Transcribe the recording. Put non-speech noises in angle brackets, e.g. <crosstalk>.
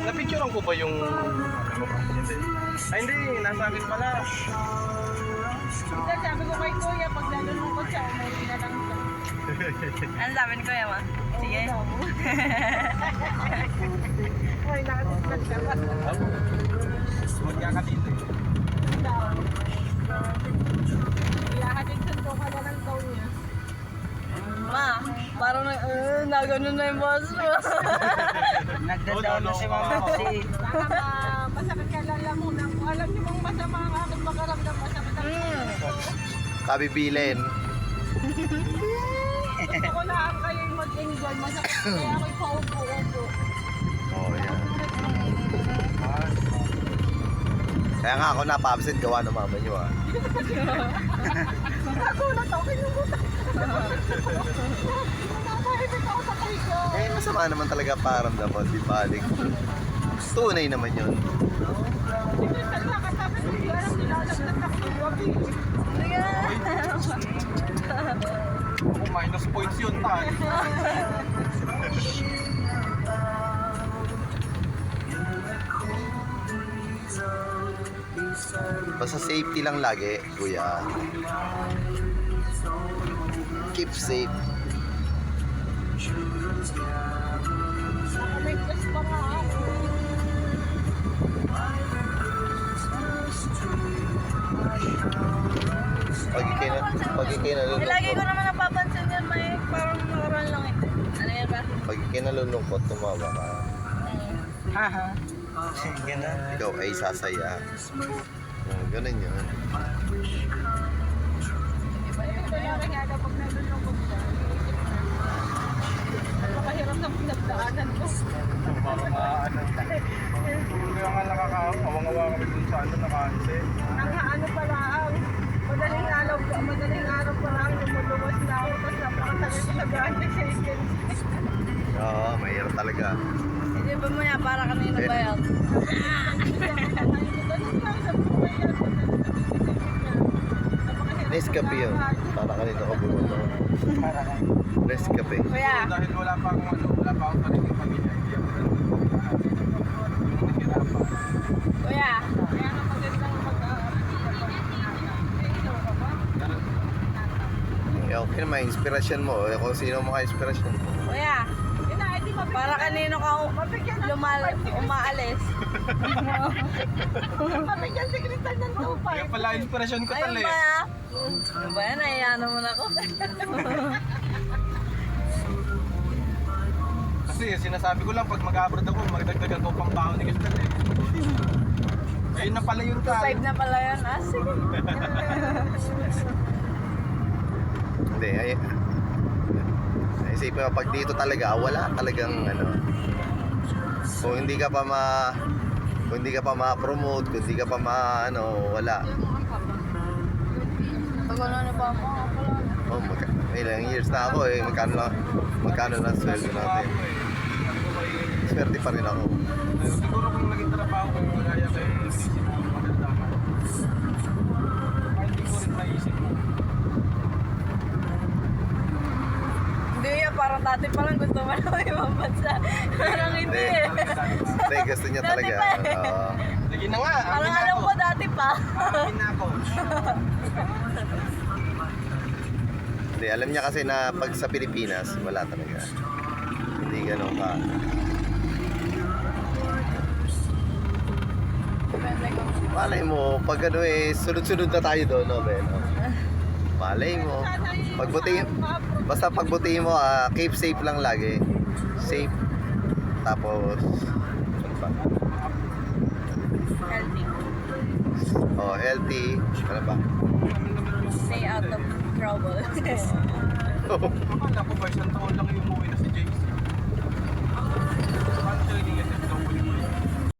Napicturean ko ba yung... Hindi. Ay, hindi. Nasa akin pala. Kasi sabi ko kay Kuya, pag nalulungkot siya, umuwi <laughs> <laughs> na lang siya. Ano sabi ni Kuya ma? Sige. Ay, nakatisman ka? Magkakatito eh. Nagano na yung boss mo. <laughs> Nagda-down na si Mama kasi. Baka ma- masakit ka lang lang muna. Kung alam niyo bang masama ang aking makaramdam, masakit ang Mm. Kabibilin. Gusto ko lang kayo mag-enjoy. Masakit <laughs> kaya ako'y paupo-upo. Oh, yan. Kaya nga ako napa-absent gawa ng mama niyo ah. <laughs> Ako, kinumutan. Nakakahimik masama naman talaga paramdam mo, di balik. Tunay naman yun. Ako minus points yun, tay. Basta safety lang lagi, kuya. Keep safe. Pag na, Eh, lagi ko naman napapansin yan, may parang nakaraan lang eh. Ano yan ba? pag ikay nalulungkot, tumawa ka. Haha. Ikaw ay sasaya. Oh, ganun yun. Kaya kaya pag nalulungkot siya, pinagdaanan ko. Para maano. Kaya nga nakakawang-awa kami dun sa ano, nakanse. Ang ano pala ang madaling araw, madaling araw pa lang lumuluwas na ako tapos napakatagal ko sa gante sa agency. Oo, mahirap talaga. Hindi ba mo yan, para kanina ba yan? <laughs> Nescafe yun. Para kanina ka bumoto. Nescafe. Kuya, Dahil wala pa akong ano, wala pa akong paniling pamilya. Hindi ako nahihirapan. kuya. Kaya nga magandang. Eh, okay naman, inspirasyon mo. Eh, kung sino mga inspirasyon mo. Kuya, para kanino ka lumal, umaalis. <laughs> Mabigyan si Crystal ng Kaya 2.5. pala inspirasyon ko Ayun ba eh. Ano ba yan? Nahiya naman ako. <laughs> Kasi sinasabi ko lang pag mag-abroad ako, magdagdagan ko pang baon ni Crystal eh. Ayun na pala yung tal. Five na pala yun. Ah, sige. <laughs> Hindi, ay... isipin mo, pag dito talaga, wala talagang ano... Kung hindi ka pa ma... Kung hindi ka pa ma-promote, kung hindi ka pa ma... Ano, wala. Pag ano na ba mo? Oh, magka, ilang years na ako eh. Magkano na, magkano na ang sweldo natin. Swerte pa rin ako. Siguro kung naging trabaho ko, kagaya kay Sisi na maganda ka. Kahit hindi ko rin naisip mo. Hindi yan, parang dati pa lang gusto mo na ibang bansa. Parang hindi eh. Hindi, gusto niya Dati talaga. pa eh. Oo. Sige na nga, Parang alam ako. ko dati pa. Amin na ako. Hindi, alam niya kasi na pag sa Pilipinas, wala talaga. Hindi ganun ka. Malay mo, pag ano eh, sunod-sunod na tayo doon, no, Ben? no? Malay mo. Pagbutihin, basta pagbutihin mo, ah, keep safe lang lagi. Safe. Tapos? Healthy. Oh, healthy. Ano ba? Stay out of trouble. Akala ko ba isang taon lang yung umuwi na si ganyan? <laughs>